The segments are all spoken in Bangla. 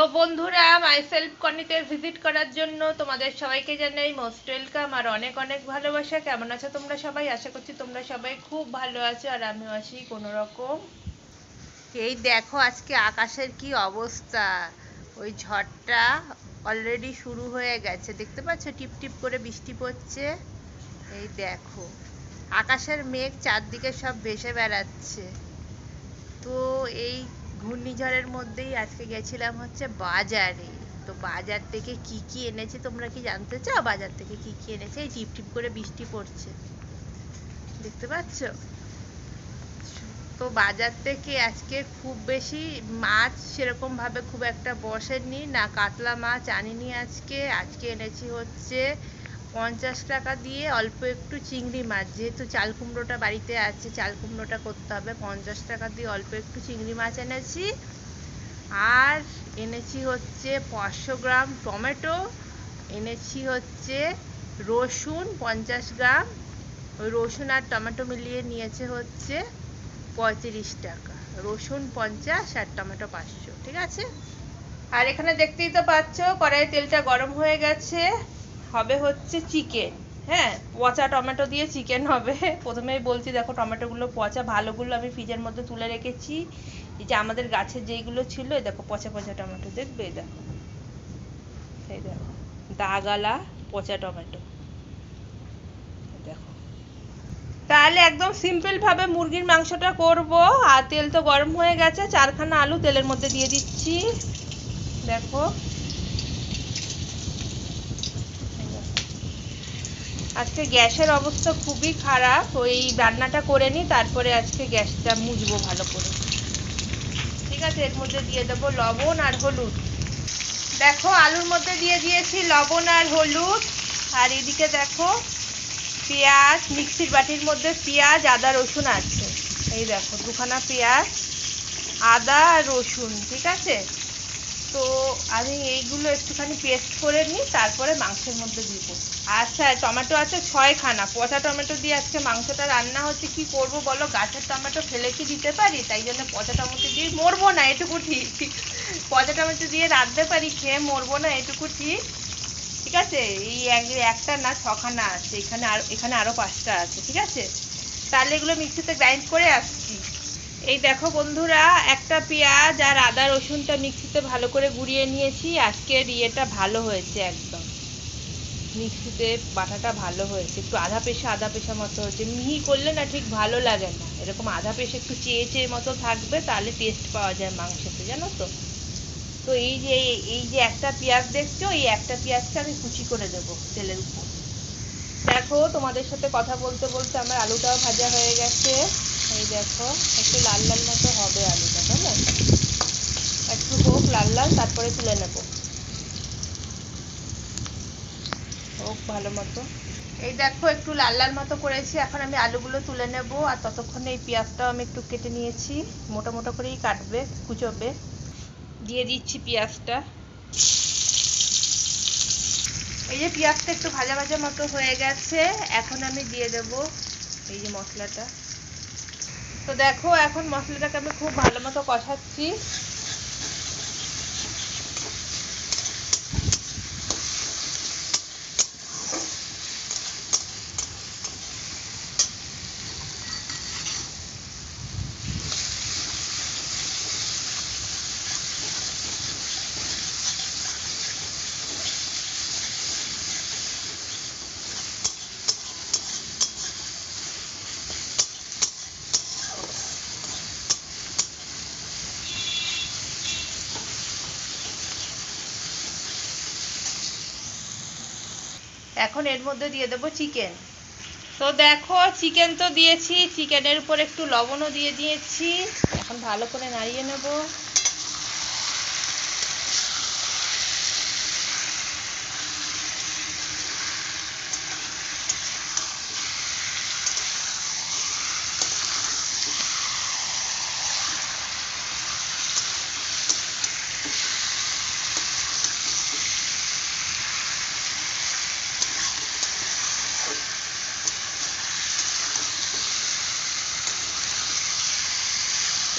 তো বন্ধুরা মাইসেলফ কর্নিতে ভিজিট করার জন্য তোমাদের সবাইকে জানাই মোস্ট ওয়েলকাম আর অনেক অনেক ভালোবাসা। কেমন আছো তোমরা সবাই? আশা করছি তোমরা সবাই খুব ভালো আছো আর আমিও আছি কোনো রকম এই দেখো আজকে আকাশের কি অবস্থা। ওই ঝড়টা অলরেডি শুরু হয়ে গেছে। দেখতে পাচ্ছ? টিপ টিপ করে বৃষ্টি পড়ছে। এই দেখো, আকাশের মেঘ চারদিকে সব ভেসে বেড়াচ্ছে। তো এই ঘূর্ণিঝড়ের মধ্যেই আজকে গেছিলাম হচ্ছে বাজারে। তো বাজার থেকে কি কি এনেছে তোমরা কি জানতে চাও? বাজার থেকে কি কি এনেছে? এই টিপ টিপ করে বৃষ্টি পড়ছে। দেখতে পাচ্ছ? তো বাজার থেকে আজকে খুব বেশি মাছ সেরকম ভাবে খুব একটা বসেনি না কাতলা মাছ আনিনি আজকে। আজকে এনেছি হচ্ছে পঞ্চাশ টাকা দিয়ে অল্প একটু চিংড়ি মাছ, যেহেতু চাল কুমড়োটা বাড়িতে আছে, চাল কুমড়োটা করতে হবে। পঞ্চাশ টাকা দিয়ে অল্প একটু চিংড়ি মাছ এনেছি। আর এনেছি হচ্ছে পাঁচশো গ্রাম টমেটো, এনেছি হচ্ছে রসুন পঞ্চাশ গ্রাম। ওই রসুন আর টমেটো মিলিয়ে নিয়েছে হচ্ছে পঁয়ত্রিশ টাকা। রসুন পঞ্চাশ আর টমেটো পাঁচশো, ঠিক আছে? আর এখানে দেখতেই তো পাচ্ছ, কড়াইয়ে তেলটা গরম হয়ে গেছে। হবে হচ্ছে চিকেন হ্যাঁ পচা টমেটো দিয়ে চিকেন হবে। প্রথমেই বলছি, দেখো টমেটোগুলো পচা, ভালোগুলো আমি ফ্রিজের মধ্যে তুলে রেখেছি। এই যে আমাদের গাছের যেইগুলো ছিল দেখো পচা পচা টমেটো দেখবে দেখো। এই দেখো দাগালা পচা টমেটো। দেখো। তাহলে একদম সিম্পল ভাবে মুরগির মাংসটা করব। আর তেল তো গরম হয়ে গেছে, চারখানা আলু তেলের মধ্যে দিয়ে দিচ্ছি। দেখো। আজকে গ্যাসের অবস্থা খুবই খারাপ। ওই রান্নাটা করে নিই তারপরে আজকে গ্যাসটা মুছবো ভালো করে। ঠিক আছে, এর মধ্যে দিয়ে দেবো লবণ আর হলুদ। দেখো, আলুর মধ্যে দিয়ে দিয়েছি লবণ আর হলুদ। আর এদিকে দেখো, পেঁয়াজ, মিক্সির বাটির মধ্যে পেঁয়াজ, আদা, রসুন আছে। এই দেখো, দুখানা পেঁয়াজ, আদা আর রসুন, ঠিক আছে? তো আমি এইগুলো একটুখানি পেস্ট করে নিই, তারপরে মাংসের মধ্যে দিব। আচ্ছা টমেটো আছে ছয়খানা। পচা টমেটো দিয়ে আজকে মাংসটা রান্না হচ্ছে, কি করব বলো? গাছের টমেটো ফেলে কি দিতে পারি? তাই জন্য পচা টমেটো দিয়ে মরবো না এটুকু ঠিক পচা টমেটো দিয়ে রাঁধতে পারি, খেয়ে মরবো না এটুকু ঠিক ঠিক আছে? এই এক- একটা না ছখানা আছে। এখানে আর, এখানে আরও পাঁচটা আছে। ঠিক আছে? তাহলে এগুলো মিক্সিতে গ্রাইন্ড করে আসছি। এই দেখো বন্ধুরা, একটা পেঁয়াজ আর আদা রসুনটা মিক্সিতে ভালো করে গুঁড়িয়ে নিয়েছি। আজকের ইয়েটা ভালো হয়েছে একদম। মিক্সিতে বাটাটা ভালো হয়েছে। একটু আধা পেশা আধা পেশা মতো হয়েছে। মিহি করলে না ঠিক ভালো লাগে না। এরকম আধা পেশা একটু চেয়ে চেয়ে মতো থাকবে, তাহলে টেস্ট পাওয়া যায় মাংসতে, জানো তো? তো এই যে এই যে একটা পেঁয়াজ দেখছ, এই একটা পেঁয়াজটা আমি কুচি করে দেবো তেলের উপর। দেখো, তোমাদের সাথে কথা বলতে বলতে আমার আলুটাও ভাজা হয়ে গেছে। এই দেখো, একটু লাল লাল মতো হবে আলুটা, কেমন? একটু হোক লাল লাল, তারপরে তুলে নেব। হোক ভালো মতো। এই দেখো, একটু লাল লাল মতো করেছি, এখন আমি আলুগুলো তুলে নেব, আর ততক্ষণে এই পেঁয়াজটাও আমি একটু কেটে নিয়েছি, মোটা মোটা করেই কাটবে, কুচোবে। দিয়ে দিচ্ছি পেঁয়াজটা। এই যে পেঁয়াজটা একটু ভাজা ভাজা মতো হয়ে গেছে, এখন আমি দিয়ে দেব এই যে মশলাটা। তো দেখো এখন মশলাটাকে আমি খুব ভালো মতো কষাচ্ছি। এখন এর মধ্যে দিয়ে দেবো চিকেন তো দেখো চিকেন তো দিয়েছি। চিকেনের উপর একটু লবণও দিয়ে দিয়েছি। এখন ভালো করে নাড়িয়ে নেব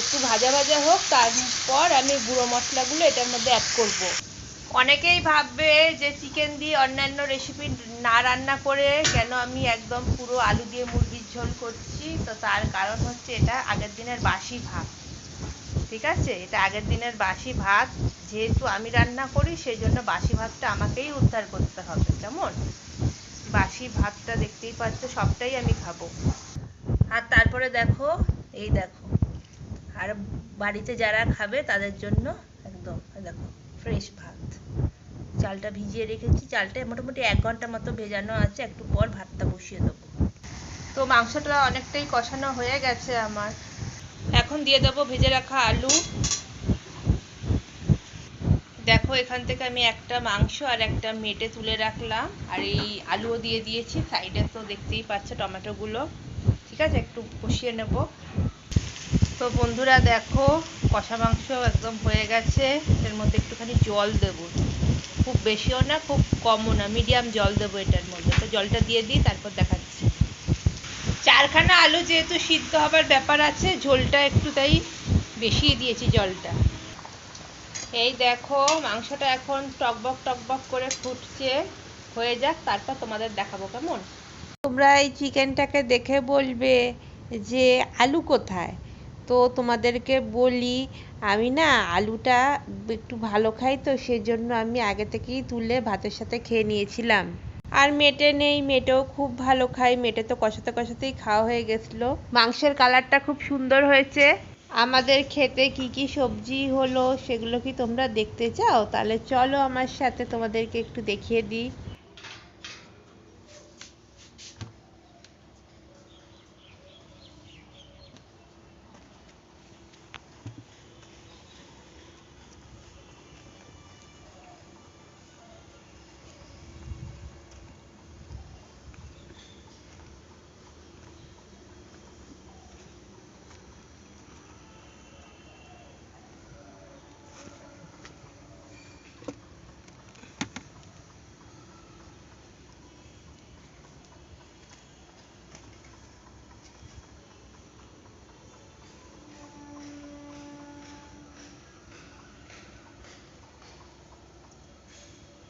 একটু ভালো ভাজা ভাজা হোক, তারপর আমি গুঁড়ো মশলাগুলো এটার মধ্যে অ্যাড করব। অনেকেই ভাববে যে চিকেন দিয়ে অন্যান্য রেসিপি না রান্না করে কেন আমি একদম পুরো আলু দিয়ে মুরগির ঝোল করছি, তো তার কারণ হচ্ছে এটা আগের দিনের বাসি ভাত। ঠিক আছে? এটা আগের দিনের বাসি ভাত। যেহেতু আমি রান্না করি সেই জন্য বাসি ভাতটা আমাকেই উদ্ধার করতে হবে। কেমন? বাসি ভাতটা দেখতেই পাচ্ছ, সবটাই আমি খাব। আর তারপরে দেখো, এই দেখো। আর বাড়িতে যারা খাবে তাদের জন্য একদম, দেখো ফ্রেশ ভাত। চালটা ভিজিয়ে রেখেছি চালটা মোটামুটি এক ঘণ্টা মতো ভেজানো আছে, একটু পর ভাতটা বসিয়ে দেবো। তো মাংসটা অনেকটাই কষানো হয়ে গেছে আমার। এখন দিয়ে দেবো ভেজে রাখা আলু। দেখো, এখান থেকে আমি একটা মাংস আর একটা মেটে তুলে রাখলাম। আর এই আলুও দিয়ে দিয়েছি, সাইডে তো দেখতেই পাচ্ছ টমেটোগুলো। ঠিক আছে, একটু কষিয়ে নেব। তো বন্ধুরা দেখো, কষা মাংস একদম হয়ে গেছে। এর মধ্যে একটুখানি জল দেব। খুব বেশিও না, খুব কমও না, মিডিয়াম জল দেবো এটার মধ্যে। তো জলটা দিয়ে দিই, তারপর দেখাচ্ছি। চারখানা আলু যেহেতু সিদ্ধ হবার ব্যাপার আছে, ঝোলটা একটু তাই বেশি দিয়েছি জলটা। এই দেখো, মাংসটা এখন টকবক টকবক করে ফুটছে। হয়ে যাক, তারপর তোমাদের দেখাবো কেমন। তোমরা এই চিকেনটাকে দেখে বলবে যে আলু কোথায়? তো তোমাদেরকে বলি, আমি না আলুটা একটু ভালো খাই তো, সেজন্য আমি আগে থেকেই তুলে ভাতের সাথে খেয়ে নিয়েছিলাম। আর মেটে নেই, মেটেও খুব ভালো খাই, মেটে তো কষাতে কষাতেই খাওয়া হয়ে গেছিল। মাংসের কালারটা খুব সুন্দর হয়েছে। আমাদের খেতে কি কি সবজি হলো সেগুলো কি তোমরা দেখতে চাও? তাহলে চলো আমার সাথে তোমাদেরকে একটু দেখিয়ে দিই।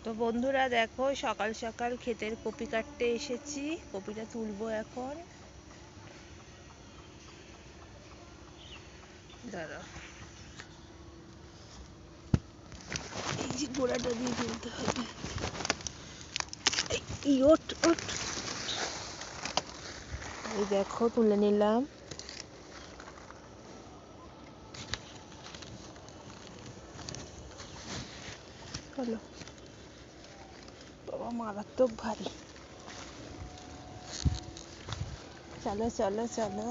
তো বন্ধুরা দেখো, সকাল সকাল ক্ষেতের কপি কাটতে এসেছি। কপিটা তুলবো এখন। দাঁড়াও। এই যে গোড়াটা দিয়ে তুলতে হবে। এই ওঠ ওঠ এই দেখো, তুলে নিলাম। চলো। মারাত্মক ভারী। চলো চলো চলো।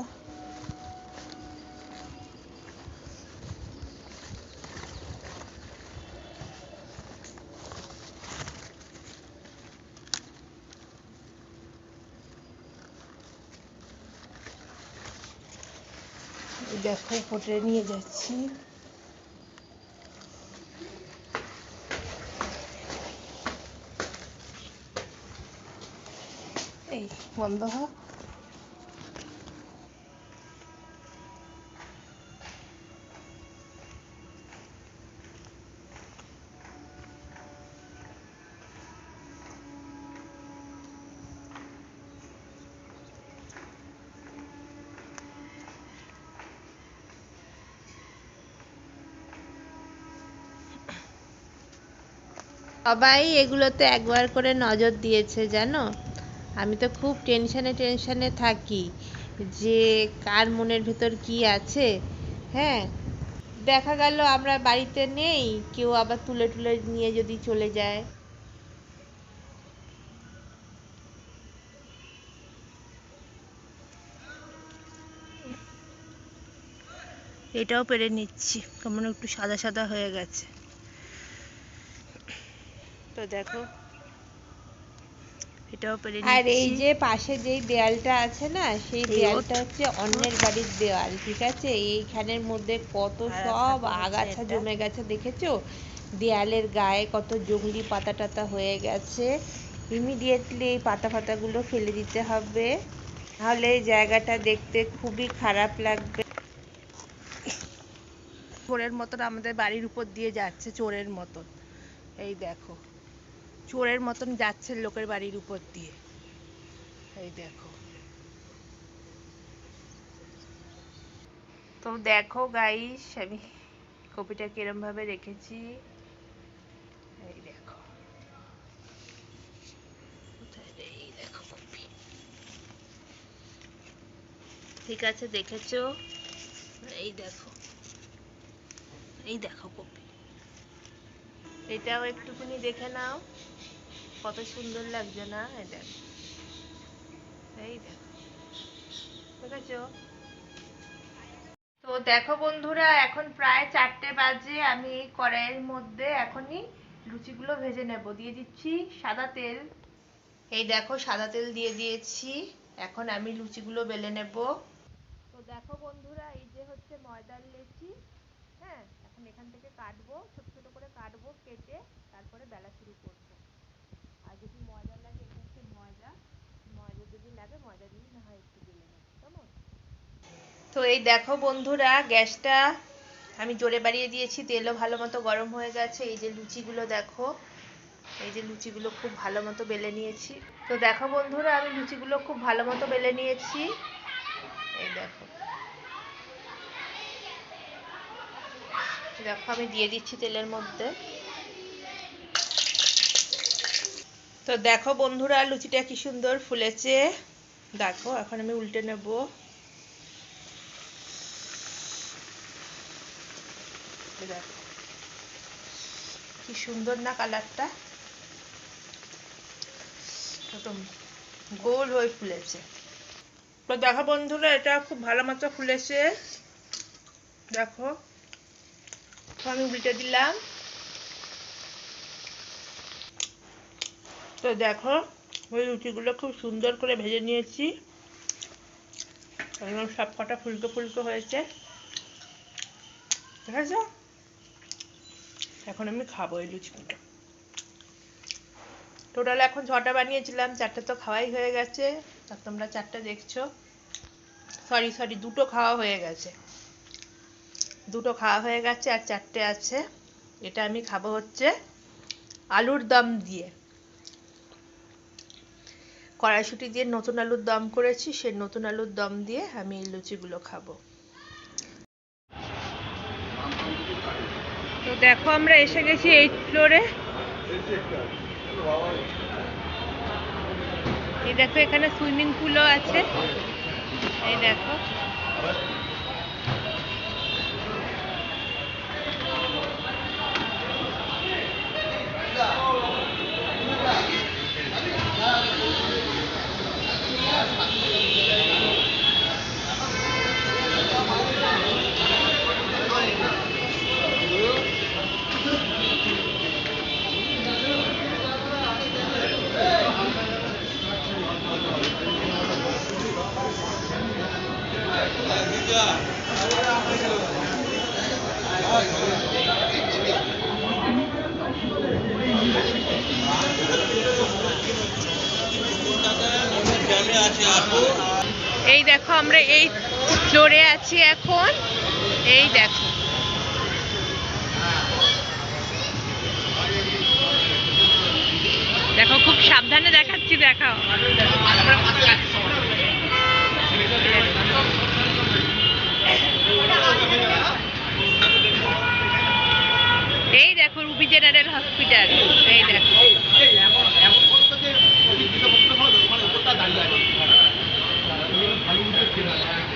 দেখো ফোটে নিয়ে যাচ্ছি এই বন্ধ সবাই এগুলোতে একবার করে নজর দিয়েছে জানো? আমি তো খুব টেনশানে টেনশানে থাকি যে কার মনের ভেতর কি আছে হ্যাঁ? দেখা গেল আমরা বাড়িতে নেই, কেউ আবার তুলে তুলে নিয়ে যদি চলে যায়। এটাও পেরে নিচ্ছি, কেমন একটু সাদা সাদা হয়ে গেছে। তো দেখো। এটাও পেরে আর এই যে পাশে যেই দেয়ালটা আছে না সেই দেয়ালটা হচ্ছে অন্যের বাড়ির দেওয়াল ঠিক আছে? এইখানের মধ্যে কত সব আগাছা জমে গেছে দেখেছ? দেয়ালের গায়ে কত জংলি পাতা টাতা হয়ে গেছে। ইমিডিয়েটলি এই পাতা ফাতাগুলো ফেলে দিতে হবে। নাহলে এই জায়গাটা দেখতে খুবই খারাপ লাগবে। চোরের মতন আমাদের বাড়ির উপর দিয়ে যাচ্ছে চোরের মতন। এই দেখো। চোরের মতন যাচ্ছে লোকের বাড়ির উপর দিয়ে। এই দেখো। তো দেখো গাইস আমি কপিটা কিরম ভাবে রেখেছি। এই দেখো। ঠিক আছে, দেখেছ? এই দেখো। এই দেখো কপি। এটাও একটুখানি দেখে নাও। কত সুন্দর লাগছে না? এই দেখো। এই দেখো। তো দেখো বন্ধুরা, এখন প্রায় চারটে বাজে, আমি এই কড়াইয়ের মধ্যে এখনই লুচিগুলো ভেজে নেব। দিয়ে দিচ্ছি সাদা তেল। এই দেখো, সাদা তেল দিয়ে দিয়েছি। এখন আমি লুচিগুলো বেলে নেব। তো দেখো বন্ধুরা, এই যে হচ্ছে ময়দার লেচি। হ্যাঁ এখন এখান থেকে কাটবো, ছোট ছোট করে কাটবো, কেটে তারপরে বেলা শুরু করব। আর যদি ময়দা লাগে, এটা হচ্ছে ময়দা। ময়দা যদি লাগে, ময়দা দিয়ে না হয় একটু বেলে নেব, কেমন? তো এই দেখো বন্ধুরা, গ্যাসটা আমি জোরে বাড়িয়ে দিয়েছি, তেলও ভালো মতো গরম হয়ে গেছে। এই যে লুচিগুলো দেখো, এই যে লুচিগুলো খুব ভালো মতো বেলে নিয়েছি। তো দেখো বন্ধুরা, আমি লুচিগুলো খুব ভালো মতো বেলে নিয়েছি। এই দেখো। দেখো, আমি দিয়ে দিচ্ছি তেলের মধ্যে। তো দেখো বন্ধুরা, লুচিটা কি সুন্দর ফুলেছে। দেখো, এখন আমি উল্টে নেব। কি সুন্দর না কালারটা। একদম গোল হয়ে ফুলেছে। তো দেখো বন্ধুরা, এটা খুব ভালো মতো ফুলেছে। দেখো আমি উল্টে দিলাম। তো দেখো, ওই রুটিগুলো খুব সুন্দর করে ভেজে নিয়েছি। একদম সব কটা ফুলকো ফুলকো হয়েছে। ঠিক আছে এখন আমি খাব এই লুচিগুলো। টোটাল এখন ছটা বানিয়েছিলাম, চারটে তো খাওয়াই হয়ে গেছে। আর তোমরা চারটে দেখছ। সরি সরি দুটো খাওয়া হয়ে গেছে। দুটো খাওয়া হয়ে গেছে আর চারটে আছে। এটা আমি খাব হচ্ছে আলুর দম দিয়ে। কড়াইশুটি দিয়ে নতুন আলুর দম করেছি, সেই নতুন আলুর দম দিয়ে আমি এই লুচিগুলো খাব। তো দেখো আমরা এসে গেছি এইট ফ্লোরে। এই দেখো এখানে সুইমিং পুলও আছে। এই দেখো। ঘরে আছি এখন। এই দেখো। দেখো, খুব সাবধানে দেখাচ্ছি, দেখাও। এই দেখো, রুবি জেনারেল হসপিটাল। এই দেখো। দাঁড়িয়ে আছে।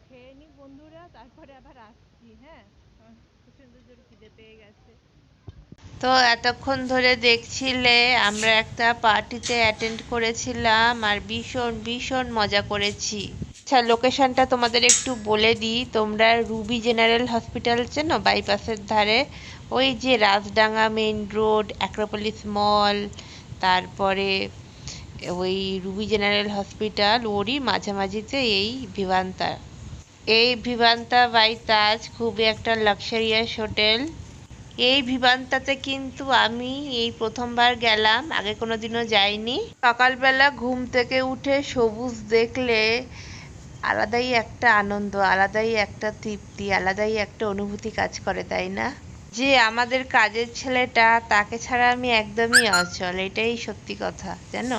খেয়ে নি বন্ধুরা তারপরে আবার আসছি হ্যাঁ? আমার প্রচণ্ড জোর খিদে পেয়ে গেছে। তো এতক্ষণ ধরে দেখছিলে আমরা একটা পার্টিতে অ্যাটেন্ড করেছিলাম আর ভীষণ ভীষণ মজা করেছি। আচ্ছা লোকেশনটা তোমাদের একটু বলে দিই। তোমরা রুবি জেনারেল হসপিটাল চেনো? বাইপাসের ধারে। ওই যে Rajdanga main road Acropolis mall তারপরে ওই রুবি জেনারেল হসপিটাল ওরই মাঝামাঝিতে এই ভিভান্তা। এই ভিভান্তা বাই তাজ খুবই একটা লাক্সারিয়াস হোটেল এই ভিভান্তাতে কিন্তু আমি এই প্রথমবার গেলাম, আগে কোনোদিনও যাইনি। সকালবেলা ঘুম থেকে উঠে সবুজ দেখলে আলাদাই একটা আনন্দ, আলাদাই একটা তৃপ্তি, আলাদাই একটা অনুভূতি কাজ করে, তাই না? যে আমাদের কাজের ছেলেটা, তাকে ছাড়া আমি একদমই অচল, এটাই সত্যি কথা, জানো?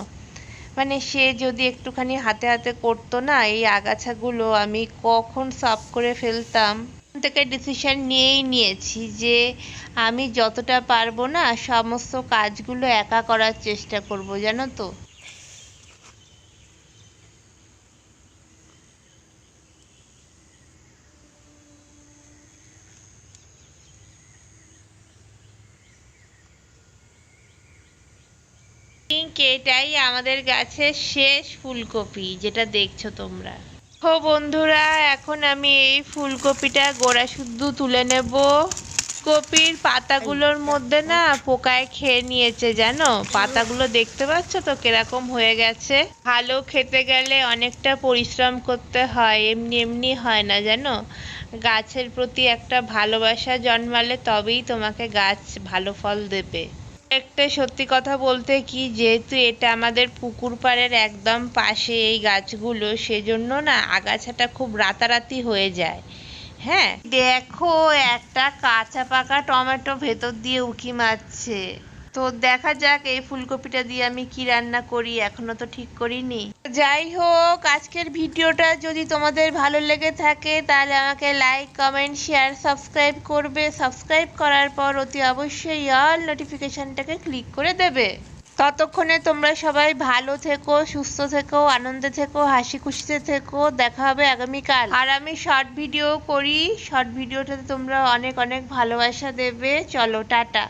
মানে সে যদি একটুখানি হাতে হাতে করতো না, এই আগাছাগুলো আমি কখন সাফ করে ফেলতাম? থেকে ডিসিশন নিয়েই নিয়েছি যে আমি যতটা পারব না, সমস্ত কাজগুলো একা করার চেষ্টা করব, জানো তো? এটাই আমাদের গাছের শেষ ফুলকপি, যেটা দেখছ তোমরা। ও বন্ধুরা, এখন আমি এই ফুলকপিটা গোড়া শুদ্ধ তুলে নেব। কপির পাতাগুলোর মধ্যে না পোকায় খেয়ে নিয়েছে, জানো? পাতাগুলো দেখতে পাচ্ছ তো কীরকম হয়ে গেছে? ভালো খেতে গেলে অনেকটা পরিশ্রম করতে হয়, এমনি এমনি হয় না, জানো? গাছের প্রতি একটা ভালোবাসা জন্মালে তবেই তোমাকে গাছ ভালো ফল দেবে। একটা সত্যি কথা বলতে কি, যেহেতু এটা আমাদের পুকুর পাড়ের একদম পাশে এই গাছগুলো, সেজন্য না আগাছাটা খুব রাতারাতি হয়ে যায়। হ্যাঁ? দেখো একটা কাঁচা পাকা টমেটো ভেতর দিয়ে উঁকি মারছে। তো দেখা যাক এই ফুলকপিটা দিয়ে আমি কি রান্না করি, এখনও তো ঠিক করিনি। যাই হোক, আজকের ভিডিওটা যদি তোমাদের ভালো লেগে থাকে, তাহলে আমাকে লাইক কমেন্ট শেয়ার সাবস্ক্রাইব করবে। সাবস্ক্রাইব করার পর অতি অবশ্যই অল নোটিফিকেশনটাকে ক্লিক করে দেবে। ততক্ষণে তোমরা সবাই ভালো থেকো, সুস্থ থেকো, আনন্দে থেকো হাসি খুশিতে থেকো। দেখা হবে আগামীকাল। আর আমি শর্ট ভিডিও করি। শর্ট ভিডিওটাতে তোমরা অনেক অনেক ভালোবাসা দেবে। চলো, টাটা।